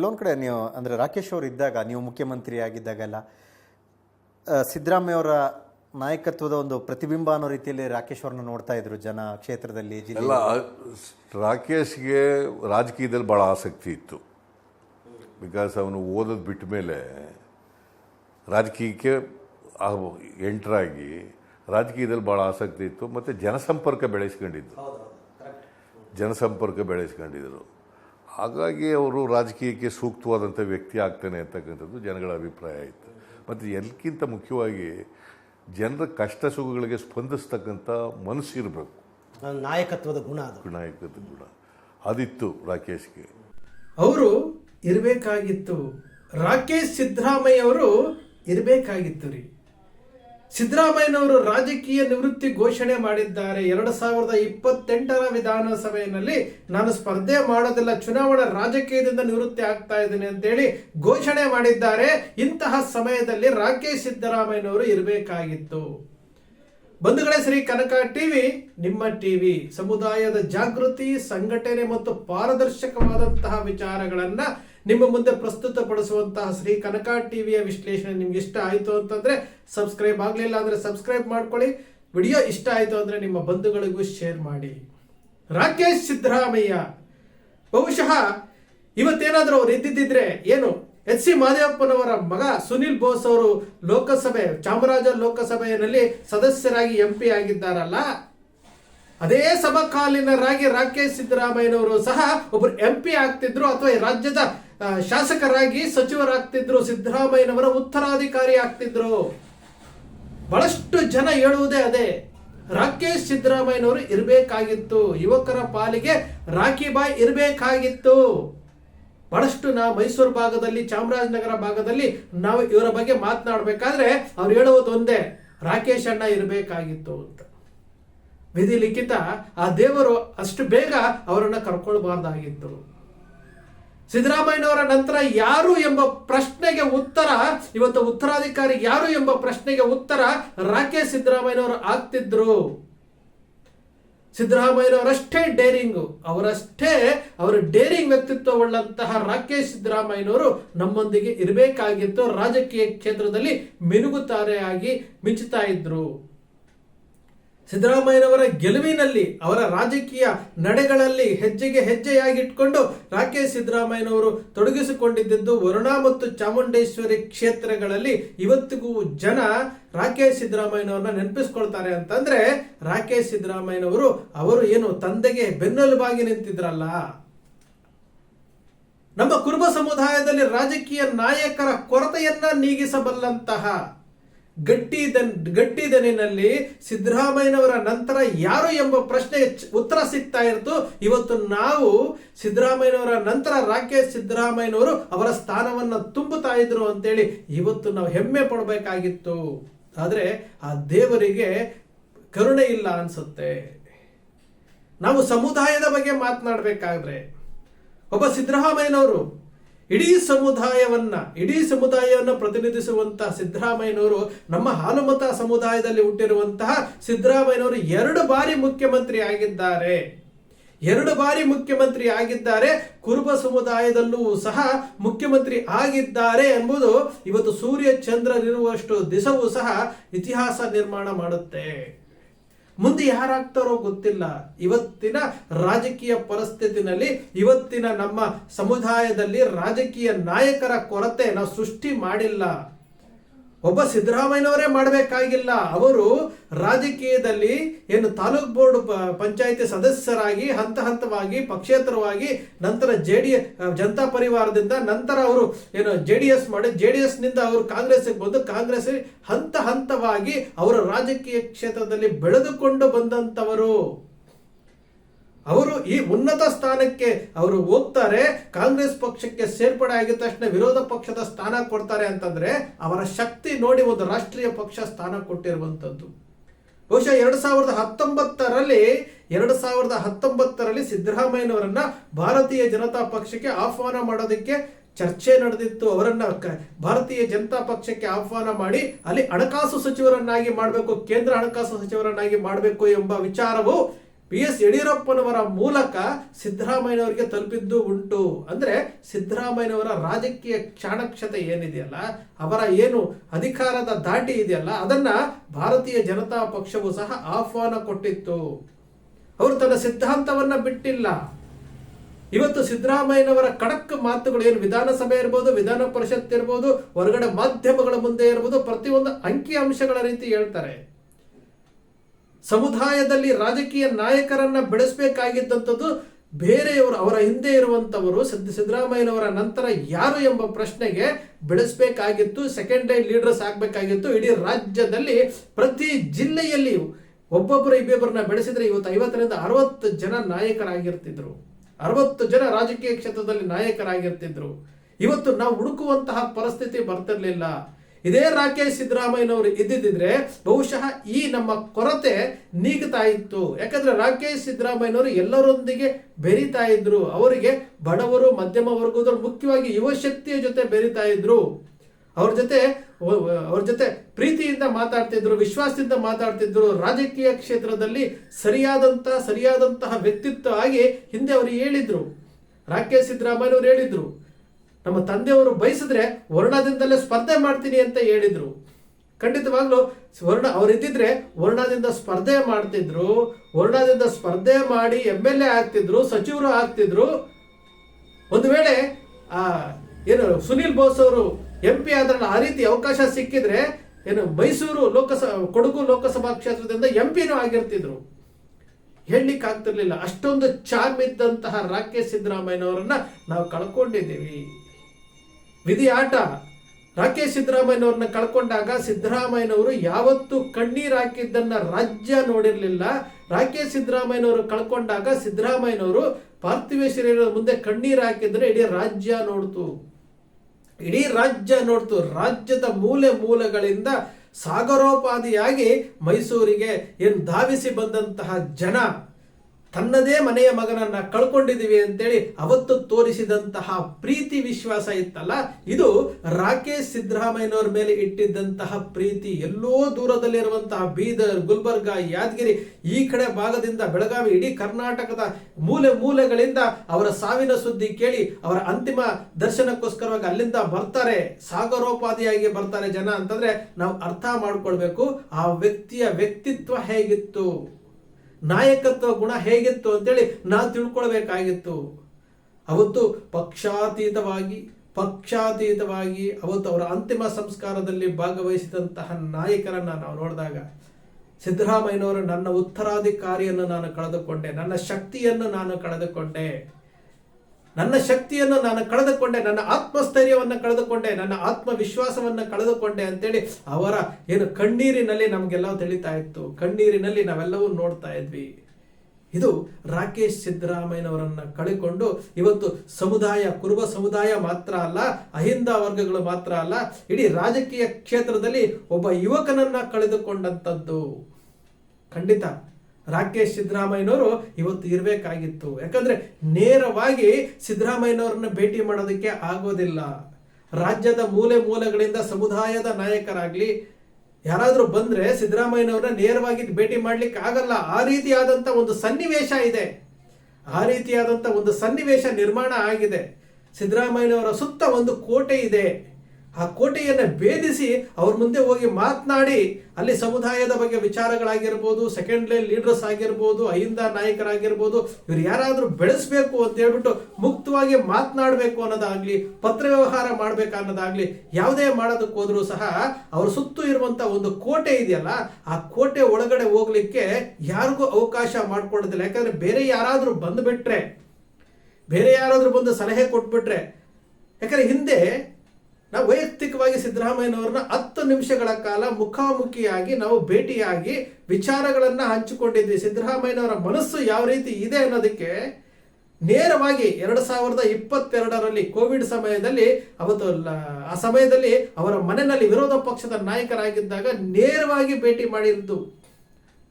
ಎಲ್ಲೊಂದು ಕಡೆ ನೀವು ಅಂದರೆ ರಾಕೇಶ್ ಅವರು ಇದ್ದಾಗ ನೀವು ಮುಖ್ಯಮಂತ್ರಿ ಆಗಿದ್ದಾಗೆಲ್ಲ ಸಿದ್ದರಾಮಯ್ಯವರ ಸಿದ್ದರಾಮಯ್ಯ ಅವರ ನಾಯಕತ್ವದ ಒಂದು ಪ್ರತಿಬಿಂಬ ಅನ್ನೋ ರೀತಿಯಲ್ಲಿ ರಾಕೇಶ್ ಅವ್ರನ್ನ ನೋಡ್ತಾ ಇದ್ರು ಜನ ಕ್ಷೇತ್ರದಲ್ಲಿ ಜಿಲ್ಲೆ ಎಲ್ಲ ರಾಕೇಶ್ಗೆ ರಾಜಕೀಯದಲ್ಲಿ ಭಾಳ ಆಸಕ್ತಿ ಇತ್ತು. ಬಿಕಾಸ್ ಅವನು ಓದೋದು ಬಿಟ್ಟ ಮೇಲೆ ರಾಜಕೀಯಕ್ಕೆ ಎಂಟ್ರಾಗಿ ರಾಜಕೀಯದಲ್ಲಿ ಭಾಳ ಆಸಕ್ತಿ ಇತ್ತು ಮತ್ತು ಜನಸಂಪರ್ಕ ಬೆಳೆಸ್ಕೊಂಡಿದ್ದು ಜನಸಂಪರ್ಕ ಬೆಳೆಸ್ಕೊಂಡಿದ್ರು. ಹಾಗಾಗಿ ಅವರು ರಾಜಕೀಯಕ್ಕೆ ಸೂಕ್ತವಾದಂಥ ವ್ಯಕ್ತಿ ಆಗ್ತಾನೆ ಅಂತಕ್ಕಂಥದ್ದು ಜನಗಳ ಅಭಿಪ್ರಾಯ ಇತ್ತು. ಮತ್ತು ಎಲ್ಲಕ್ಕಿಂತ ಮುಖ್ಯವಾಗಿ ಜನರ ಕಷ್ಟ ಸುಖಗಳಿಗೆ ಸ್ಪಂದಿಸ್ತಕ್ಕಂಥ ಮನಸ್ಸಿರಬೇಕು. ನಾಯಕತ್ವದ ಗುಣ ಅದು. ನಾಯಕತ್ವದ ಗುಣ. ಅದಿತ್ತು ರಾಕೇಶ್ಗೆ. ಅವರು ಇರಬೇಕಾಗಿತ್ತು. ರಾಕೇಶ್ ಸಿದ್ದರಾಮಯ್ಯ ಅವರು ಇರಬೇಕಾಗಿತ್ತು ರೀ. ಸಿದ್ದರಾಮಯ್ಯನವರು ರಾಜಕೀಯ ನಿವೃತ್ತಿ ಘೋಷಣೆ ಮಾಡಿದ್ದಾರೆ. ಎರಡು ಸಾವಿರದ ಇಪ್ಪತ್ತೆಂಟರ ವಿಧಾನಸಭೆಯಲ್ಲಿ ನಾನು ಸ್ಪರ್ಧೆ ಮಾಡೋದಿಲ್ಲ, ಚುನಾವಣಾ ರಾಜಕೀಯದಿಂದ ನಿವೃತ್ತಿ ಆಗ್ತಾ ಇದ್ದೀನಿ ಅಂತೇಳಿ ಘೋಷಣೆ ಮಾಡಿದ್ದಾರೆ. ಇಂತಹ ಸಮಯದಲ್ಲಿ ರಾಕೇಶ್ ಸಿದ್ದರಾಮಯ್ಯನವರು ಇರಬೇಕಾಗಿತ್ತು. ಬಂಧುಗಳೇ, ಶ್ರೀ ಕನಕ ಟಿವಿ, ನಿಮ್ಮ ಟಿವಿ. ಸಮುದಾಯದ ಜಾಗೃತಿ, ಸಂಘಟನೆ ಮತ್ತು ಪಾರದರ್ಶಕವಾದಂತಹ ವಿಚಾರಗಳನ್ನ ನಿಮ್ಮ ಮುಂದೆ ಪ್ರಸ್ತುತಪಡಿಸುವಂತಹ ಶ್ರೀ ಕನಕ ಟಿವಿಯ ವಿಶ್ಲೇಷಣೆ ನಿಮ್ಗೆ ಇಷ್ಟ ಆಯಿತು ಅಂತಂದ್ರೆ ಸಬ್ಸ್ಕ್ರೈಬ್ ಆಗಲಿಲ್ಲ ಅಂದ್ರೆ ಸಬ್ಸ್ಕ್ರೈಬ್ ಮಾಡ್ಕೊಳ್ಳಿ. ವಿಡಿಯೋ ಇಷ್ಟ ಆಯಿತು ಅಂದ್ರೆ ನಿಮ್ಮ ಬಂಧುಗಳಿಗೂ ಶೇರ್ ಮಾಡಿ. ರಾಕೇಶ್ ಸಿದ್ದರಾಮಯ್ಯ. ಬಹುಶಃ ಇವತ್ತೇನಾದರೂ ಅವ್ರು ಇದ್ದಿದ್ದಿದ್ರೆ ಏನು? ಎಚ್ ಸಿ ಮಾದೇವಪ್ಪನವರ ಮಗ ಸುನಿಲ್ ಬೋಸ್ ಅವರು ಲೋಕಸಭೆ, ಚಾಮರಾಜ ಲೋಕಸಭೆಯಲ್ಲಿ ಸದಸ್ಯರಾಗಿ ಎಂ ಪಿ ಆಗಿದ್ದಾರಲ್ಲ? ಅದೇ ಸಮಕಾಲೀನರಾಗಿ ರಾಕೇಶ್ ಸಿದ್ದರಾಮಯ್ಯನವರು ಸಹ ಒಬ್ಬರು ಎಂ ಪಿ ಆಗ್ತಿದ್ರು ಅಥವಾ ರಾಜ್ಯದ ಶಾಸಕರಾಗಿ ಸಚಿವರಾಗ್ತಿದ್ರು ಸಿದ್ದರಾಮಯ್ಯನವರ ಉತ್ತರಾಧಿಕಾರಿ ಆಗ್ತಿದ್ರು. ಬಹಳಷ್ಟು ಜನ ಹೇಳುವುದೇ ಅದೇ. ರಾಕೇಶ್ ಸಿದ್ದರಾಮಯ್ಯನವರು ಇರಬೇಕಾಗಿತ್ತು. ಯುವಕರ ಪಾಲಿಗೆ ರಾಖಿ ಬಾಯ್ ಇರಬೇಕಾಗಿತ್ತು. ಬಹಳಷ್ಟು ನಾವು ಮೈಸೂರು ಭಾಗದಲ್ಲಿ, ಚಾಮರಾಜನಗರ ಭಾಗದಲ್ಲಿ ನಾವು ಇವರ ಬಗ್ಗೆ ಮಾತನಾಡಬೇಕಾದ್ರೆ ಅವ್ರು ಹೇಳುವುದು ಒಂದೇ, ರಾಕೇಶ್ ಅಣ್ಣ ಇರಬೇಕಾಗಿತ್ತು ಅಂತ. ವಿಧಿ ಲಿಖಿತ ಆ ದೇವರು ಅಷ್ಟು ಬೇಗ ಅವರನ್ನು ಕರ್ಕೊಳ್ಬಾರ್ದಾಗಿತ್ತು. ಸಿದ್ದರಾಮಯ್ಯನವರ ನಂತರ ಯಾರು ಎಂಬ ಪ್ರಶ್ನೆಗೆ ಉತ್ತರ, ಇವತ್ತು ಉತ್ತರಾಧಿಕಾರಿ ಯಾರು ಎಂಬ ಪ್ರಶ್ನೆಗೆ ಉತ್ತರ ರಾಕೇಶ್ ಸಿದ್ದರಾಮಯ್ಯನವರು ಆಗ್ತಿದ್ರು. ಸಿದ್ದರಾಮಯ್ಯನವರಷ್ಟೇ ಡೇರಿಂಗು, ಅವರಷ್ಟೇ ಅವರ ಡೇರಿಂಗ್ ವ್ಯಕ್ತಿತ್ವವುಳ್ಳಂತಹ ರಾಕೇಶ್ ಸಿದ್ದರಾಮಯ್ಯನವರು ನಮ್ಮೊಂದಿಗೆ ಇರಬೇಕಾಗಿತ್ತು. ರಾಜಕೀಯ ಕ್ಷೇತ್ರದಲ್ಲಿ ಮಿನುಗುತಾರೆಯಾಗಿ ಮಿಂಚುತ್ತಾ ಇದ್ರು. ಸಿದ್ದರಾಮಯ್ಯನವರ ಗೆಲುವಿನಲ್ಲಿ ಅವರ ರಾಜಕೀಯ ನಡೆಗಳಲ್ಲಿ ಹೆಜ್ಜೆಗೆ ಹೆಜ್ಜೆಯಾಗಿಟ್ಕೊಂಡು ರಾಕೇಶ್ ಸಿದ್ದರಾಮಯ್ಯನವರು ತೊಡಗಿಸಿಕೊಂಡಿದ್ದು ವರುಣಾ ಮತ್ತು ಚಾಮುಂಡೇಶ್ವರಿ ಕ್ಷೇತ್ರಗಳಲ್ಲಿ ಇವತ್ತಿಗೂ ಜನ ರಾಕೇಶ್ ಸಿದ್ದರಾಮಯ್ಯನವರನ್ನ ನೆನಪಿಸ್ಕೊಳ್ತಾರೆ ಅಂತಂದ್ರೆ ರಾಕೇಶ್ ಸಿದ್ದರಾಮಯ್ಯನವರು ಅವರು ಏನು ತಂದೆಗೆ ಬೆನ್ನೆಲುಬಾಗಿ ನಿಂತಿದ್ರಲ್ಲ. ನಮ್ಮ ಕುರುಬ ಸಮುದಾಯದಲ್ಲಿ ರಾಜಕೀಯ ನಾಯಕರ ಕೊರತೆಯನ್ನ ನೀಗಿಸಬಲ್ಲಂತಹ ಗಟ್ಟಿ ಗಟ್ಟಿ ದನಿನಲ್ಲಿ ಸಿದ್ದರಾಮಯ್ಯನವರ ನಂತರ ಯಾರು ಎಂಬ ಪ್ರಶ್ನೆ ಉತ್ತರ ಸಿಗ್ತಾ ಇರ್ತು, ಇವತ್ತು ನಾವು ಸಿದ್ದರಾಮಯ್ಯನವರ ನಂತರ ರಾಕೇಶ್ ಸಿದ್ದರಾಮಯ್ಯನವರು ಅವರ ಸ್ಥಾನವನ್ನ ತುಂಬುತ್ತಾ ಇದ್ರು ಅಂತೇಳಿ ಇವತ್ತು ನಾವು ಹೆಮ್ಮೆ ಪಡಬೇಕಾಗಿತ್ತು. ಆದರೆ ಆ ದೇವರಿಗೆ ಕರುಣೆ ಇಲ್ಲ ಅನ್ಸುತ್ತೆ. ನಾವು ಸಮುದಾಯದ ಬಗ್ಗೆ ಮಾತನಾಡಬೇಕಾದ್ರೆ, ಒಬ್ಬ ಸಿದ್ದರಾಮಯ್ಯನವರು ಇಡೀ ಸಮುದಾಯವನ್ನ, ಇಡೀ ಸಮುದಾಯವನ್ನು ಪ್ರತಿನಿಧಿಸುವಂತಹ ಸಿದ್ದರಾಮಯ್ಯನವರು ನಮ್ಮ ಹಾಲುಮತ ಸಮುದಾಯದಲ್ಲಿ ಹುಟ್ಟಿರುವಂತಹ ಸಿದ್ದರಾಮಯ್ಯನವರು ಎರಡು ಬಾರಿ ಮುಖ್ಯಮಂತ್ರಿ ಆಗಿದ್ದಾರೆ. ಎರಡು ಬಾರಿ ಮುಖ್ಯಮಂತ್ರಿ ಆಗಿದ್ದಾರೆ. ಕುರುಬ ಸಮುದಾಯದಲ್ಲೂ ಸಹ ಮುಖ್ಯಮಂತ್ರಿ ಆಗಿದ್ದಾರೆ ಎಂಬುದು ಇವತ್ತು ಸೂರ್ಯ ಚಂದ್ರನಿರುವಷ್ಟು ದಿಸವೂ ಸಹ ಇತಿಹಾಸ ನಿರ್ಮಾಣ ಮಾಡುತ್ತೆ. ಮುಂದೆ ಯಾರಾಗ್ತಾರೋ ಗೊತ್ತಿಲ್ಲ. ಇವತ್ತಿನ ರಾಜಕೀಯ ಪರಿಸ್ಥಿತಿನಲ್ಲಿ, ಇವತ್ತಿನ ನಮ್ಮ ಸಮುದಾಯದಲ್ಲಿ ರಾಜಕೀಯ ನಾಯಕರ ಕೊರತೆ ನಾವು ಸೃಷ್ಟಿ ಮಾಡಿಲ್ಲ. ಒಬ್ಬ ಸಿದ್ದರಾಮಯ್ಯನವರೇ ಮಾಡಬೇಕಾಗಿಲ್ಲ. ಅವರು ರಾಜಕೀಯದಲ್ಲಿ ಏನು ತಾಲೂಕ್ ಬೋರ್ಡ್ ಪಂಚಾಯಿತಿ ಸದಸ್ಯರಾಗಿ, ಹಂತ ಹಂತವಾಗಿ, ಪಕ್ಷೇತರವಾಗಿ, ನಂತರ ಜೆ ಜನತಾ ಪರಿವಾರದಿಂದ ನಂತರ ಅವರು ಏನು ಜೆ ಡಿ ಎಸ್ ಮಾಡಿ ಜೆ ಡಿ ಎಸ್ನಿಂದ ಅವರು ಕಾಂಗ್ರೆಸ್ಗೆ ಬಂದು ಕಾಂಗ್ರೆಸ್ ಹಂತ ಹಂತವಾಗಿ ಅವರ ರಾಜಕೀಯ ಕ್ಷೇತ್ರದಲ್ಲಿ ಬೆಳೆದುಕೊಂಡು ಬಂದಂತವರು ಅವರು ಈ ಉನ್ನತ ಸ್ಥಾನಕ್ಕೆ ಅವರು ಹೋಗ್ತಾರೆ, ಕಾಂಗ್ರೆಸ್ ಪಕ್ಷಕ್ಕೆ ಸೇರ್ಪಡೆ ಆಗಿದ ತಕ್ಷಣ ವಿರೋಧ ಪಕ್ಷದ ಸ್ಥಾನ ಕೊಡ್ತಾರೆ ಅಂತಂದ್ರೆ ಅವರ ಶಕ್ತಿ ನೋಡಿ ಒಂದು ರಾಷ್ಟ್ರೀಯ ಪಕ್ಷ ಸ್ಥಾನ ಕೊಟ್ಟಿರುವಂತದ್ದು ಬಹುಶಃ ಎರಡು ಸಾವಿರದ ಹತ್ತೊಂಬತ್ತರಲ್ಲಿ, ಎರಡು ಸಾವಿರದ ಹತ್ತೊಂಬತ್ತರಲ್ಲಿ ಸಿದ್ದರಾಮಯ್ಯನವರನ್ನ ಭಾರತೀಯ ಜನತಾ ಪಕ್ಷಕ್ಕೆ ಆಹ್ವಾನ ಮಾಡೋದಕ್ಕೆ ಚರ್ಚೆ ನಡೆದಿತ್ತು. ಅವರನ್ನ ಭಾರತೀಯ ಜನತಾ ಪಕ್ಷಕ್ಕೆ ಆಹ್ವಾನ ಮಾಡಿ ಅಲ್ಲಿ ಹಣಕಾಸು ಸಚಿವರನ್ನಾಗಿ ಮಾಡಬೇಕು, ಕೇಂದ್ರ ಹಣಕಾಸು ಸಚಿವರನ್ನಾಗಿ ಮಾಡಬೇಕು ಎಂಬ ವಿಚಾರವು ಬಿ ಎಸ್ ಯಡಿಯೂರಪ್ಪನವರ ಮೂಲಕ ಸಿದ್ದರಾಮಯ್ಯನವರಿಗೆ ತಲುಪಿದ್ದು ಉಂಟು. ಅಂದ್ರೆ ಸಿದ್ದರಾಮಯ್ಯನವರ ರಾಜಕೀಯ ಚಾಣಕ್ಷತೆ ಏನಿದೆಯಲ್ಲ, ಅವರ ಏನು ಅಧಿಕಾರದ ದಾಟಿ ಇದೆಯಲ್ಲ, ಅದನ್ನ ಭಾರತೀಯ ಜನತಾ ಪಕ್ಷವು ಸಹ ಆಹ್ವಾನ ಕೊಟ್ಟಿತ್ತು. ಅವರು ತನ್ನ ಸಿದ್ಧಾಂತವನ್ನ ಬಿಟ್ಟಿಲ್ಲ. ಇವತ್ತು ಸಿದ್ದರಾಮಯ್ಯನವರ ಕಡಕ್ ಮಾತುಗಳು ಏನು, ವಿಧಾನಸಭೆ ಇರ್ಬೋದು, ವಿಧಾನ ಪರಿಷತ್ ಇರ್ಬೋದು, ಹೊರಗಡೆ ಮಾಧ್ಯಮಗಳ ಮುಂದೆ ಇರ್ಬೋದು, ಪ್ರತಿಯೊಂದು ಅಂಕಿ ಅಂಶಗಳ ರೀತಿ ಹೇಳ್ತಾರೆ. ಸಮುದಾಯದಲ್ಲಿ ರಾಜಕೀಯ ನಾಯಕರನ್ನ ಬೆಳೆಸಬೇಕಾಗಿದ್ದಂಥದ್ದು ಬೇರೆಯವರು, ಅವರ ಹಿಂದೆ ಇರುವಂತವರು ಸಿದ್ದ ಸಿದ್ದರಾಮಯ್ಯನವರ ನಂತರ ಯಾರು ಎಂಬ ಪ್ರಶ್ನೆಗೆ ಬೆಳೆಸಬೇಕಾಗಿತ್ತು ಸೆಕೆಂಡ್ ಟೈಮ್ ಲೀಡರ್ಸ್ ಆಗಬೇಕಾಗಿತ್ತು. ಇಡೀ ರಾಜ್ಯದಲ್ಲಿ ಪ್ರತಿ ಜಿಲ್ಲೆಯಲ್ಲಿ ಒಬ್ಬೊಬ್ಬರು ಇಬ್ಬೊಬ್ಬರನ್ನ ಬೆಳೆಸಿದ್ರೆ ಇವತ್ತು ಐವತ್ತರಿಂದ ಅರವತ್ತು ಜನ ನಾಯಕರಾಗಿರ್ತಿದ್ರು. ಅರವತ್ತು ಜನ ರಾಜಕೀಯ ಕ್ಷೇತ್ರದಲ್ಲಿ ನಾಯಕರಾಗಿರ್ತಿದ್ರು. ಇವತ್ತು ನಾವು ಹುಡುಕುವಂತಹ ಪರಿಸ್ಥಿತಿ ಬರ್ತಿರ್ಲಿಲ್ಲ. ಇದೇ ರಾಕೇಶ್ ಸಿದ್ದರಾಮಯ್ಯನವರು ಇದ್ದಿದ್ದಿದ್ರೆ ಬಹುಶಃ ಈ ನಮ್ಮ ಕೊರತೆ ನೀಗ್ತಾ ಇತ್ತು. ಯಾಕಂದ್ರೆ ರಾಕೇಶ್ ಸಿದ್ದರಾಮಯ್ಯನವರು ಎಲ್ಲರೊಂದಿಗೆ ಬೆರಿತಾ ಇದ್ರು. ಅವರಿಗೆ ಬಡವರು, ಮಧ್ಯಮ ವರ್ಗದವರು ಮುಖ್ಯವಾಗಿ ಯುವ ಶಕ್ತಿಯ ಜೊತೆ ಬೆರಿತಾ ಇದ್ರು. ಅವ್ರ ಜೊತೆ ಅವ್ರ ಜೊತೆ ಪ್ರೀತಿಯಿಂದ ಮಾತಾಡ್ತಿದ್ರು ವಿಶ್ವಾಸದಿಂದ ಮಾತಾಡ್ತಿದ್ರು ರಾಜಕೀಯ ಕ್ಷೇತ್ರದಲ್ಲಿ ಸರಿಯಾದಂತಹ ಸರಿಯಾದಂತಹ ವ್ಯಕ್ತಿತ್ವ ಆಗಿ ಹಿಂದೆ ಅವರು ಹೇಳಿದ್ರು. ರಾಕೇಶ್ ಸಿದ್ದರಾಮಯ್ಯನವರು ಹೇಳಿದ್ರು. ನಮ್ಮ ತಂದೆಯವರು ಬಯಸಿದ್ರೆ ವರ್ಣದಿಂದಲೇ ಸ್ಪರ್ಧೆ ಮಾಡ್ತೀನಿ ಅಂತ ಹೇಳಿದ್ರು. ಖಂಡಿತವಾಗ್ಲೂ ವರ್ಣ ಅವರಿದ್ದಿದ್ರೆ ವರ್ಣದಿಂದ ಸ್ಪರ್ಧೆ ಮಾಡ್ತಿದ್ರು, ವರ್ಣದಿಂದ ಸ್ಪರ್ಧೆ ಮಾಡಿ ಎಂ ಎಲ್ ಎ ಆಗ್ತಿದ್ರು, ಸಚಿವರು ಆಗ್ತಿದ್ರು. ಒಂದು ವೇಳೆ, ಆ, ಏನು ಸುನೀಲ್ ಬೋಸ್ ಅವರು ಎಂ ಪಿ ಆದ್ರಲ್ಲ ಆ ರೀತಿ ಅವಕಾಶ ಸಿಕ್ಕಿದ್ರೆ, ಏನು ಮೈಸೂರು ಲೋಕಸಭಾ, ಕೊಡಗು ಲೋಕಸಭಾ ಕ್ಷೇತ್ರದಿಂದ ಎಂ ಪಿನೂ ಆಗಿರ್ತಿದ್ರು. ಹೇಳಲಿಕ್ಕೆ ಆಗ್ತಿರ್ಲಿಲ್ಲ ಅಷ್ಟೊಂದು ಚಾರ್ಮ್ ಇದ್ದಂತಹ ರಾಕೇಶ್ ಸಿದ್ದರಾಮಯ್ಯನವರನ್ನ ನಾವು ಕಳ್ಕೊಂಡಿದ್ದೀವಿ. ವಿಧಿ ಆಟ ರಾಕೇಶ್ ಸಿದ್ದರಾಮಯ್ಯನವ್ರನ್ನ ಕಳ್ಕೊಂಡಾಗ ಸಿದ್ದರಾಮಯ್ಯನವರು ಯಾವತ್ತೂ ಕಣ್ಣೀರ್ ಹಾಕಿದ್ದನ್ನ ರಾಜ್ಯ ನೋಡಿರಲಿಲ್ಲ. ರಾಕೇಶ್ ಸಿದ್ದರಾಮಯ್ಯನವರು ಕಳ್ಕೊಂಡಾಗ ಸಿದ್ದರಾಮಯ್ಯನವರು ಪಾರ್ಥಿವ ಶರೀರದ ಮುಂದೆ ಕಣ್ಣೀರ್ ಹಾಕಿದ್ರೆ ಇಡೀ ರಾಜ್ಯ ನೋಡ್ತು. ಇಡೀ ರಾಜ್ಯ ನೋಡ್ತು. ರಾಜ್ಯದ ಮೂಲೆ ಮೂಲೆಗಳಿಂದ ಸಾಗರೋಪಾದಿಯಾಗಿ ಮೈಸೂರಿಗೆ ಏನು ಧಾವಿಸಿ ಬಂದಂತಹ ಜನ. ತನ್ನದೇ ಮನೆಯ ಮಗನನ್ನ ಕಳ್ಕೊಂಡಿದ್ದೀವಿ ಅಂತೇಳಿ ಅವತ್ತು ತೋರಿಸಿದಂತಹ ಪ್ರೀತಿ ವಿಶ್ವಾಸ ಇತ್ತಲ್ಲ? ಇದು ರಾಕೇಶ್ ಸಿದ್ದರಾಮಯ್ಯನವ್ರ ಮೇಲೆ ಇಟ್ಟಿದ್ದಂತಹ ಪ್ರೀತಿ ಎಲ್ಲೋ ದೂರದಲ್ಲಿರುವಂತಹ ಬೀದರ್, ಗುಲ್ಬರ್ಗ, ಯಾದಗಿರಿ, ಈ ಕಡೆ ಭಾಗದಿಂದ ಬೆಳಗಾವಿ, ಇಡೀ ಕರ್ನಾಟಕದ ಮೂಲೆ ಮೂಲೆಗಳಿಂದ ಅವರ ಸಾವಿನ ಸುದ್ದಿ ಕೇಳಿ ಅವರ ಅಂತಿಮ ದರ್ಶನಕ್ಕೋಸ್ಕರವಾಗಿ ಅಲ್ಲಿಂದ ಬರ್ತಾರೆ. ಸಾಗರೋಪಾದಿಯಾಗಿ ಬರ್ತಾರೆ ಜನ ಅಂತಂದ್ರೆ ನಾವು ಅರ್ಥ ಮಾಡ್ಕೊಳ್ಬೇಕು, ಆ ವ್ಯಕ್ತಿಯ ವ್ಯಕ್ತಿತ್ವ ಹೇಗಿತ್ತು? ನಾಯಕತ್ವ ಗುಣ ಹೇಗಿತ್ತು ಅಂತೇಳಿ ನಾನು ತಿಳ್ಕೊಳ್ಬೇಕಾಗಿತ್ತು. ಅವತ್ತು ಪಕ್ಷಾತೀತವಾಗಿ ಪಕ್ಷಾತೀತವಾಗಿ ಅವತ್ತು ಅವರ ಅಂತಿಮ ಸಂಸ್ಕಾರದಲ್ಲಿ ಭಾಗವಹಿಸಿದಂತಹ ನಾಯಕರನ್ನು ನಾವು ನೋಡಿದಾಗ ಸಿದ್ದರಾಮಯ್ಯನವರು ನನ್ನ ಉತ್ತರಾಧಿಕಾರಿಯನ್ನು ನಾನು ಕಳೆದುಕೊಂಡೆ, ನನ್ನ ಶಕ್ತಿಯನ್ನು ನಾನು ಕಳೆದುಕೊಂಡೆ. ನನ್ನ ಶಕ್ತಿಯನ್ನು ನಾನು ಕಳೆದುಕೊಂಡೆ, ನನ್ನ ಆತ್ಮಸ್ಥೈರ್ಯವನ್ನು ಕಳೆದುಕೊಂಡೆ, ನನ್ನ ಆತ್ಮವಿಶ್ವಾಸವನ್ನು ಕಳೆದುಕೊಂಡೆ ಅಂತೇಳಿ ಅವರ ಏನು ಕಣ್ಣೀರಿನಲ್ಲಿ ನಮಗೆಲ್ಲ ತಿಳಿತಾ ಇತ್ತು. ಕಣ್ಣೀರಿನಲ್ಲಿ ನಾವೆಲ್ಲವೂ ನೋಡ್ತಾ ಇದ್ವಿ. ಇದು ರಾಕೇಶ್ ಸಿದ್ದರಾಮಯ್ಯನವರನ್ನು ಕಳೆಕೊಂಡು ಇವತ್ತು ಸಮುದಾಯ, ಕುರುಬ ಸಮುದಾಯ ಮಾತ್ರ ಅಲ್ಲ, ಅಹಿಂದ ವರ್ಗಗಳು ಮಾತ್ರ ಅಲ್ಲ, ಇಡೀ ರಾಜಕೀಯ ಕ್ಷೇತ್ರದಲ್ಲಿ ಒಬ್ಬ ಯುವಕನನ್ನ ಕಳೆದುಕೊಂಡಂಥದ್ದು. ಖಂಡಿತ. ರಾಕೇಶ್ ಸಿದ್ದರಾಮಯ್ಯನವರು ಇವತ್ತು ಇರಬೇಕಾಗಿತ್ತು. ಯಾಕಂದ್ರೆ ನೇರವಾಗಿ ಸಿದ್ದರಾಮಯ್ಯನವ್ರನ್ನ ಭೇಟಿ ಮಾಡೋದಕ್ಕೆ ಆಗೋದಿಲ್ಲ. ರಾಜ್ಯದ ಮೂಲೆ ಮೂಲೆಗಳಿಂದ ಸಮುದಾಯದ ನಾಯಕರಾಗ್ಲಿ ಯಾರಾದರೂ ಬಂದ್ರೆ ಸಿದ್ದರಾಮಯ್ಯನವ್ರನ್ನ ನೇರವಾಗಿ ಭೇಟಿ ಮಾಡ್ಲಿಕ್ಕೆ ಆಗಲ್ಲ. ಆ ರೀತಿಯಾದಂತ ಒಂದು ಸನ್ನಿವೇಶ ಇದೆ. ಆ ರೀತಿಯಾದಂತ ಒಂದು ಸನ್ನಿವೇಶ ನಿರ್ಮಾಣ ಆಗಿದೆ. ಸಿದ್ದರಾಮಯ್ಯನವರ ಸುತ್ತ ಒಂದು ಕೋಟೆ ಇದೆ. ಆ ಕೋಟೆಯನ್ನು ಭೇದಿಸಿ ಅವ್ರ ಮುಂದೆ ಹೋಗಿ ಮಾತನಾಡಿ, ಅಲ್ಲಿ ಸಮುದಾಯದ ಬಗ್ಗೆ ವಿಚಾರಗಳಾಗಿರ್ಬೋದು ಸೆಕೆಂಡ್ ಲೈನ್ ಲೀಡರ್ಸ್ ಆಗಿರ್ಬೋದು, ಅಹಿಂದ ನಾಯಕರಾಗಿರ್ಬೋದು, ಇವ್ರು ಯಾರಾದರೂ ಬೆಳೆಸಬೇಕು ಅಂತ ಹೇಳ್ಬಿಟ್ಟು ಮುಕ್ತವಾಗಿ ಮಾತನಾಡಬೇಕು ಅನ್ನೋದಾಗ್ಲಿ, ಪತ್ರ ವ್ಯವಹಾರ ಮಾಡ್ಬೇಕು ಅನ್ನೋದಾಗ್ಲಿ, ಯಾವುದೇ ಮಾಡೋದಕ್ಕೆ ಸಹ ಅವ್ರ ಸುತ್ತು ಇರುವಂಥ ಒಂದು ಕೋಟೆ ಇದೆಯಲ್ಲ, ಆ ಕೋಟೆ ಒಳಗಡೆ ಹೋಗ್ಲಿಕ್ಕೆ ಯಾರಿಗೂ ಅವಕಾಶ ಮಾಡಿಕೊಡೋದಿಲ್ಲ. ಯಾಕಂದರೆ ಬೇರೆ ಯಾರಾದರೂ ಬಂದುಬಿಟ್ರೆ, ಬೇರೆ ಯಾರಾದರೂ ಬಂದು ಸಲಹೆ ಕೊಟ್ಬಿಟ್ರೆ, ಯಾಕಂದರೆ ಹಿಂದೆ ನಾವು ವೈಯಕ್ತಿಕವಾಗಿ ಸಿದ್ದರಾಮಯ್ಯನವ್ರನ್ನ ಹತ್ತು ನಿಮಿಷಗಳ ಕಾಲ ಮುಖಾಮುಖಿಯಾಗಿ ನಾವು ಭೇಟಿಯಾಗಿ ವಿಚಾರಗಳನ್ನು ಹಂಚಿಕೊಂಡಿದ್ವಿ. ಸಿದ್ದರಾಮಯ್ಯನವರ ಮನಸ್ಸು ಯಾವ ರೀತಿ ಇದೆ ಅನ್ನೋದಕ್ಕೆ ನೇರವಾಗಿ ಎರಡು ಸಾವಿರದ ಇಪ್ಪತ್ತೆರಡರಲ್ಲಿ ಕೋವಿಡ್ ಸಮಯದಲ್ಲಿ ಅವತ್ತು ಆ ಸಮಯದಲ್ಲಿ ಅವರ ಮನೆಯಲ್ಲಿ ವಿರೋಧ ಪಕ್ಷದ ನಾಯಕರಾಗಿದ್ದಾಗ ನೇರವಾಗಿ ಭೇಟಿ ಮಾಡಿದ್ದು.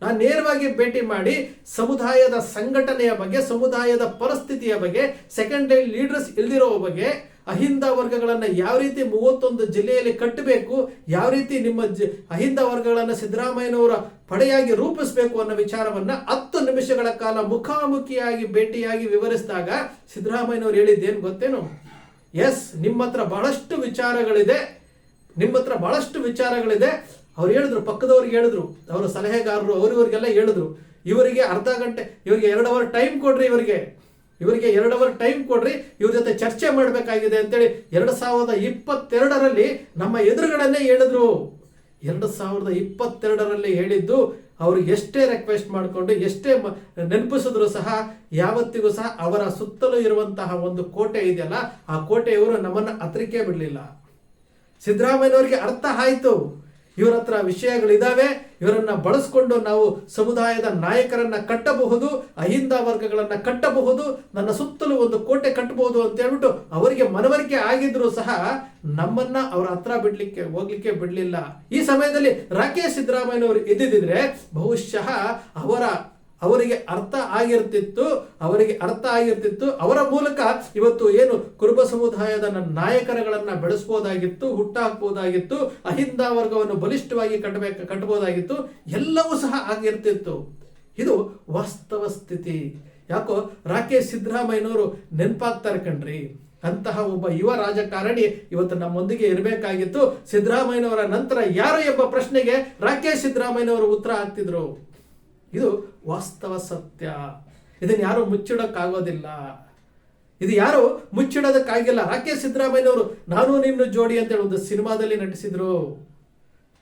ನಾನು ನೇರವಾಗಿ ಭೇಟಿ ಮಾಡಿ ಸಮುದಾಯದ ಸಂಘಟನೆಯ ಬಗ್ಗೆ, ಸಮುದಾಯದ ಪರಿಸ್ಥಿತಿಯ ಬಗ್ಗೆ ಸೆಕೆಂಡ್ ಲೈನ್ ಲೀಡರ್ಸ್ ಇಲ್ದಿರೋ ಬಗ್ಗೆ, ಅಹಿಂದ ವರ್ಗಗಳನ್ನು ಯಾವ ರೀತಿ ಮೂವತ್ತೊಂದು ಜಿಲ್ಲೆಯಲ್ಲಿ ಕಟ್ಟಬೇಕು, ಯಾವ ರೀತಿ ನಿಮ್ಮ ಜ, ಅಹಿಂದ ವರ್ಗಗಳನ್ನು ಸಿದ್ದರಾಮಯ್ಯನವರ ಪಡೆಯಾಗಿ ರೂಪಿಸಬೇಕು ಅನ್ನೋ ವಿಚಾರವನ್ನ ಹತ್ತು ನಿಮಿಷಗಳ ಕಾಲ ಮುಖಾಮುಖಿಯಾಗಿ ಭೇಟಿಯಾಗಿ ವಿವರಿಸಿದಾಗ ಸಿದ್ದರಾಮಯ್ಯನವರು ಹೇಳಿದ್ದೇನು ಗೊತ್ತೇನು? ಎಸ್ ನಿಮ್ಮ ಹತ್ರ ಬಹಳಷ್ಟು ವಿಚಾರಗಳಿದೆ. ನಿಮ್ಮ ಹತ್ರ ಬಹಳಷ್ಟು ವಿಚಾರಗಳಿದೆ. ಅವ್ರು ಹೇಳಿದ್ರು, ಪಕ್ಕದವ್ರಿಗೆ ಹೇಳಿದ್ರು, ಅವರ ಸಲಹೆಗಾರರು, ಅವರಿವರಿಗೆಲ್ಲ ಹೇಳಿದ್ರು. ಇವರಿಗೆ ಅರ್ಧ ಗಂಟೆ, ಇವರಿಗೆ ಎರಡು ಅವರ್ ಟೈಮ್ ಕೊಡ್ರಿ ಇವರಿಗೆ. ಇವರಿಗೆ ಎರಡು ಅವರ್ ಟೈಮ್ ಕೊಡ್ರಿ, ಇವ್ರ ಜೊತೆ ಚರ್ಚೆ ಮಾಡಬೇಕಾಗಿದೆ ಅಂತೇಳಿ ಎರಡು ಸಾವಿರದ ಇಪ್ಪತ್ತೆರಡರಲ್ಲಿ ನಮ್ಮ ಎದುರುಗಡೆನೆ ಹೇಳಿದ್ರು. ಎರಡು ಸಾವಿರದ ಇಪ್ಪತ್ತೆರಡರಲ್ಲಿ ಹೇಳಿದ್ದು, ಅವರು ಎಷ್ಟೇ ರಿಕ್ವೆಸ್ಟ್ ಮಾಡಿಕೊಂಡು, ಎಷ್ಟೇ ನೆನಪಿಸಿದ್ರು ಸಹ, ಯಾವತ್ತಿಗೂ ಸಹ ಅವರ ಸುತ್ತಲೂ ಇರುವಂತಹ ಒಂದು ಕೋಟೆ ಇದೆಯಲ್ಲ, ಆ ಕೋಟೆಯವರು ನಮ್ಮನ್ನ ಹತ್ರಿಕೆ ಬಿಡಲಿಲ್ಲ. ಸಿದ್ದರಾಮಯ್ಯನವರಿಗೆ ಅರ್ಥ ಆಯ್ತು. ಇವರ ಹತ್ರ ವಿಷಯಗಳಿದಾವೆ, ಇವರನ್ನ ಬಳಸ್ಕೊಂಡು ನಾವು ಸಮುದಾಯದ ನಾಯಕರನ್ನ ಕಟ್ಟಬಹುದು, ಅಹಿಂದ ವರ್ಗಗಳನ್ನ ಕಟ್ಟಬಹುದು, ನನ್ನ ಸುತ್ತಲೂ ಒಂದು ಕೋಟೆ ಕಟ್ಟಬಹುದು ಅಂತ ಹೇಳ್ಬಿಟ್ಟು ಅವರಿಗೆ ಮನವರಿಕೆ ಆಗಿದ್ರು ಸಹ ನಮ್ಮನ್ನ ಅವರ ಹತ್ರ ಬಿಡ್ಲಿಕ್ಕೆ, ಹೋಗ್ಲಿಕ್ಕೆ ಬಿಡ್ಲಿಲ್ಲ. ಈ ಸಮಯದಲ್ಲಿ ರಾಕೇಶ್ ಸಿದ್ದರಾಮಯ್ಯನವರು ಇದ್ದಿದ್ರೆ ಬಹುಶಃ ಅವರ ಅವರಿಗೆ ಅರ್ಥ ಆಗಿರ್ತಿತ್ತು, ಅವರಿಗೆ ಅರ್ಥ ಆಗಿರ್ತಿತ್ತು. ಅವರ ಮೂಲಕ ಇವತ್ತು ಏನು ಕುರುಬ ಸಮುದಾಯದ ನಾಯಕರುಗಳನ್ನ ಬೆಳೆಸ್ಬೋದಾಗಿತ್ತು, ಹುಟ್ಟಾಕ್ಬೋದಾಗಿತ್ತು, ಅಹಿಂದ ವರ್ಗವನ್ನು ಬಲಿಷ್ಠವಾಗಿ ಕಟ್ಟಬೇಕು ಕಟ್ಟಬಹುದಾಗಿತ್ತು. ಎಲ್ಲವೂ ಸಹ ಆಗಿರ್ತಿತ್ತು. ಇದು ವಾಸ್ತವ ಸ್ಥಿತಿ. ಯಾಕೋ ರಾಕೇಶ್ ಸಿದ್ದರಾಮಯ್ಯನವರು ನೆನಪಾಗ್ತಾರೆ ಕಣ್ರಿ. ಅಂತಹ ಒಬ್ಬ ಯುವ ರಾಜಕಾರಣಿ ಇವತ್ತು ನಮ್ಮೊಂದಿಗೆ ಇರಬೇಕಾಗಿತ್ತು. ಸಿದ್ದರಾಮಯ್ಯನವರ ನಂತರ ಯಾರು ಎಂಬ ಪ್ರಶ್ನೆಗೆ ರಾಕೇಶ್ ಸಿದ್ದರಾಮಯ್ಯನವರು ಉತ್ತರ ಆಗ್ತಿದ್ರು ಇದು ವಾಸ್ತವ ಸತ್ಯ. ಇದನ್ನು ಯಾರು ಮುಚ್ಚಿಡೋಕ್ಕಾಗೋದಿಲ್ಲ. ಇದು ಯಾರು ಮುಚ್ಚಿಡೋದಕ್ಕಾಗಿಲ್ಲ. ರಾಕೇಶ್ ಸಿದ್ದರಾಮಯ್ಯನವರು, ನಾನು ನಿನ್ನ ಜೋಡಿ ಅಂತೇಳಿ ಒಂದು ಸಿನಿಮಾದಲ್ಲಿ ನಟಿಸಿದ್ರು.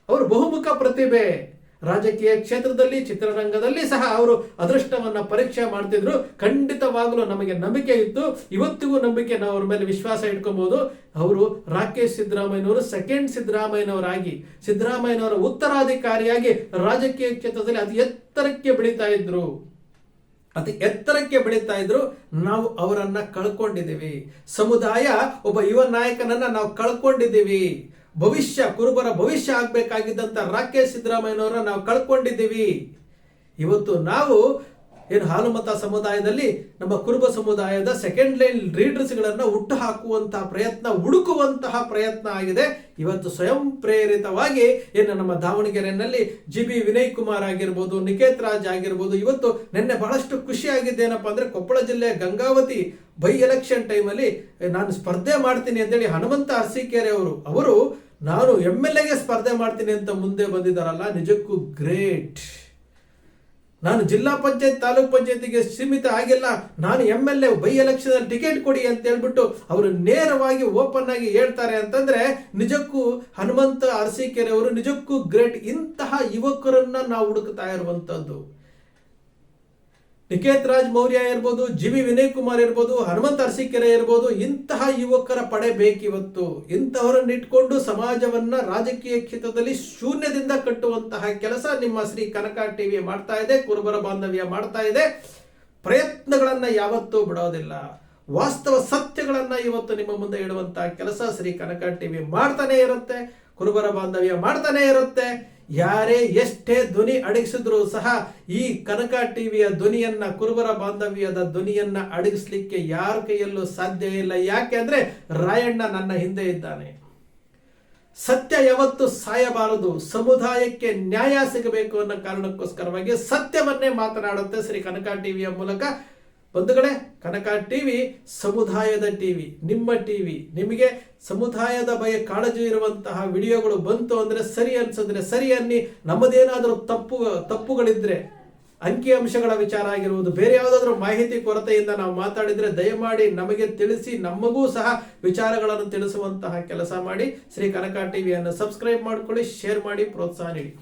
ಅವರು ಬಹುಮುಖ ಪ್ರತಿಭೆ. ರಾಜಕೀಯ ಕ್ಷೇತ್ರದಲ್ಲಿ, ಚಿತ್ರರಂಗದಲ್ಲಿ ಸಹ ಅವರು ಅದೃಷ್ಟವನ್ನು ಪರೀಕ್ಷೆ ಮಾಡ್ತಿದ್ರು. ಖಂಡಿತವಾಗಲೂ ನಮಗೆ ನಂಬಿಕೆ ಇತ್ತು. ಇವತ್ತಿಗೂ ನಂಬಿಕೆ ನಾವು ಅವ್ರ ಮೇಲೆ ವಿಶ್ವಾಸ ಇಟ್ಕೊಬಹುದು ಅವರು ರಾಕೇಶ್ ಸಿದ್ದರಾಮಯ್ಯನವರು ಸೆಕೆಂಡ್ ಸಿದ್ದರಾಮಯ್ಯನವರಾಗಿ, ಸಿದ್ದರಾಮಯ್ಯನವರ ಉತ್ತರಾಧಿಕಾರಿಯಾಗಿ ರಾಜಕೀಯ ಕ್ಷೇತ್ರದಲ್ಲಿ ಅತಿ ಎತ್ತರಕ್ಕೆ ಬೆಳೀತಾ ಇದ್ರು. ಅತಿ ಎತ್ತರಕ್ಕೆ ಬೆಳೀತಾ ಇದ್ರು. ನಾವು ಅವರನ್ನ ಕಳ್ಕೊಂಡಿದ್ದೀವಿ. ಸಮುದಾಯ ಒಬ್ಬ ಯುವ ನಾಯಕನನ್ನ ನಾವು ಕಳ್ಕೊಂಡಿದ್ದೀವಿ. ಭವಿಷ್ಯ, ಕುರುಬರ ಭವಿಷ್ಯ ಆಗಬೇಕಾಗಿದ್ದಂಥ ರಾಕೇಶ್ ಸಿದ್ದರಾಮಯ್ಯನವರ ನಾವು ಕಳ್ಕೊಂಡಿದ್ದೀವಿ. ಇವತ್ತು ನಾವು ಏನು ಹಾಲುಮತ ಸಮುದಾಯದಲ್ಲಿ ನಮ್ಮ ಕುರುಬ ಸಮುದಾಯದ ಸೆಕೆಂಡ್ ಲೈನ್ ಲೀಡರ್ಸ್ಗಳನ್ನ ಹುಟ್ಟು ಹಾಕುವಂತಹ ಪ್ರಯತ್ನ, ಹುಡುಕುವಂತಹ ಪ್ರಯತ್ನ ಆಗಿದೆ. ಇವತ್ತು ಸ್ವಯಂ ಪ್ರೇರಿತವಾಗಿ ಏನು ನಮ್ಮ ದಾವಣಗೆರೆಯಲ್ಲಿ ಜಿ ಬಿ ವಿನಯ್ ಕುಮಾರ್ ಆಗಿರ್ಬೋದು, ನಿಕೇತ್ ರಾಜ್ ಆಗಿರ್ಬೋದು, ಇವತ್ತು ನಿನ್ನೆ ಬಹಳಷ್ಟು ಖುಷಿಯಾಗಿದ್ದೇನಪ್ಪ ಅಂದರೆ ಅಂದ್ರೆ ಕೊಪ್ಪಳ ಜಿಲ್ಲೆಯ ಗಂಗಾವತಿ ಬೈ ಎಲೆಕ್ಷನ್ ಟೈಮಲ್ಲಿ ನಾನು ಸ್ಪರ್ಧೆ ಮಾಡ್ತೀನಿ ಅಂತೇಳಿ ಹನುಮಂತ ಅರಸೀಕೆರೆ ಅವರು ಅವರು ನಾನು ಎಂ ಎಲ್ ಎಗೆ ಸ್ಪರ್ಧೆ ಮಾಡ್ತೀನಿ ಅಂತ ಮುಂದೆ ಬಂದಿದ್ದಾರಲ್ಲ, ನಿಜಕ್ಕೂ ಗ್ರೇಟ್. ನಾನು ಜಿಲ್ಲಾ ಪಂಚಾಯತ್, ತಾಲೂಕ್ ಪಂಚಾಯತಿಗೆ ಸೀಮಿತ ಆಗಿಲ್ಲ. ನಾನು M L A by election ticket ಕೊಡಿ ಅಂತ ಹೇಳ್ಬಿಟ್ಟು ಅವರು ನೇರವಾಗಿ ಓಪನ್ ಆಗಿ ಹೇಳ್ತಾರೆ ಅಂತಂದ್ರೆ, ನಿಜಕ್ಕೂ ಹನುಮಂತ ಅರಸೀಕೆರೆ ಅವರು ನಿಜಕ್ಕೂ ಗ್ರೇಟ್. ಇಂತಹ ಯುವಕರನ್ನ ನಾವು ಹುಡುಕ್ತಾ ಇರುವಂತದ್ದು. ನಿಕೇತ್ ರಾಜ್ ಮೌರ್ಯ ಇರ್ಬೋದು ಜಿ ವಿ ವಿನಯ್ ಕುಮಾರ್ ಇರ್ಬೋದು, ಹನುಮಂತ ಅರಸಿಕೆರೆ ಇರ್ಬೋದು, ಇಂತಹ ಯುವಕರ ಪಡೆ ಬೇಕಿವತ್ತು. ಇಂತಹವರನ್ನ ಇಟ್ಕೊಂಡು ಸಮಾಜವನ್ನ ರಾಜಕೀಯ ಕ್ಷೇತ್ರದಲ್ಲಿ ಶೂನ್ಯದಿಂದ ಕಟ್ಟುವಂತಹ ಕೆಲಸ ನಿಮ್ಮ ಶ್ರೀ ಕನಕ ಟಿವಿ ಮಾಡ್ತಾ ಇದೆ, ಕುರುಬರ ಬಾಂಧವ್ಯ ಮಾಡ್ತಾ ಇದೆ. ಪ್ರಯತ್ನಗಳನ್ನ ಯಾವತ್ತೂ ಬಿಡೋದಿಲ್ಲ. ವಾಸ್ತವ ಸತ್ಯಗಳನ್ನ ಇವತ್ತು ನಿಮ್ಮ ಮುಂದೆ ಇಡುವಂತಹ ಕೆಲಸ ಶ್ರೀ ಕನಕ ಟಿವಿ ಮಾಡ್ತಾನೆ ಇರುತ್ತೆ, ಕುರುಬರ ಬಾಂಧವ್ಯ ಮಾಡ್ತಾನೆ ಇರುತ್ತೆ. ಯಾರೇ ಎಷ್ಟೇ ಧ್ವನಿ ಅಡಗಿಸಿದ್ರು ಸಹ ಈ ಕನಕ ಟಿವಿಯ ಧ್ವನಿಯನ್ನ, ಕುರುಬರ ಬಾಂಧವ್ಯದ ಧ್ವನಿಯನ್ನ ಅಡಗಿಸ್ಲಿಕ್ಕೆ ಯಾರ ಕೈಯಲ್ಲೂ ಸಾಧ್ಯ ಇಲ್ಲ. ಯಾಕೆ ಅಂದ್ರೆ ರಾಯಣ್ಣ ನನ್ನ ಹಿಂದೆ ಇದ್ದಾನೆ. ಸತ್ಯ ಯಾವತ್ತು ಸಾಯಬಾರದು. ಸಮುದಾಯಕ್ಕೆ ನ್ಯಾಯ ಸಿಗಬೇಕು ಅನ್ನೋ ಕಾರಣಕ್ಕೋಸ್ಕರವಾಗಿ ಸತ್ಯವನ್ನೇ ಮಾತನಾಡುತ್ತೆ ಶ್ರೀ ಕನಕ ಟಿವಿಯ ಮೂಲಕ. ಬಂಧುಗಳೇ ಕನಕ ಟಿವಿ, ಸಮುದಾಯದ ಟಿವಿ, ನಿಮ್ಮ ಟಿವಿ, ನಿಮಗೆ ಸಮುದಾಯದ ಬಗ್ಗೆ ಕಾಳಜಿ ಇರುವಂತಹ ವಿಡಿಯೋಗಳು ಬಂತು ಅಂದ್ರೆ ಸರಿ ಅನ್ಸಿದ್ರೆ ಸರಿ ಅನ್ನಿ, ನಮ್ಮದೇನಾದರೂ ತಪ್ಪು, ತಪ್ಪುಗಳಿದ್ರೆ, ಅಂಕಿ ಅಂಶಗಳ ವಿಚಾರ ಆಗಿರುವುದು ಬೇರೆ ಯಾವುದಾದ್ರೂ ಮಾಹಿತಿ ಕೊರತೆಯಿಂದ ನಾವು ಮಾತಾಡಿದ್ರೆ ದಯಮಾಡಿ ನಮಗೆ ತಿಳಿಸಿ, ನಮಗೂ ಸಹ ವಿಚಾರಗಳನ್ನು ತಿಳಿಸುವಂತಹ ಕೆಲಸ ಮಾಡಿ, ಶ್ರೀ ಕನಕ ಟಿವಿಯನ್ನು ಸಬ್ಸ್ಕ್ರೈಬ್ ಮಾಡ್ಕೊಳ್ಳಿ ಶೇರ್ ಮಾಡಿ, ಪ್ರೋತ್ಸಾಹ ನೀಡಿ.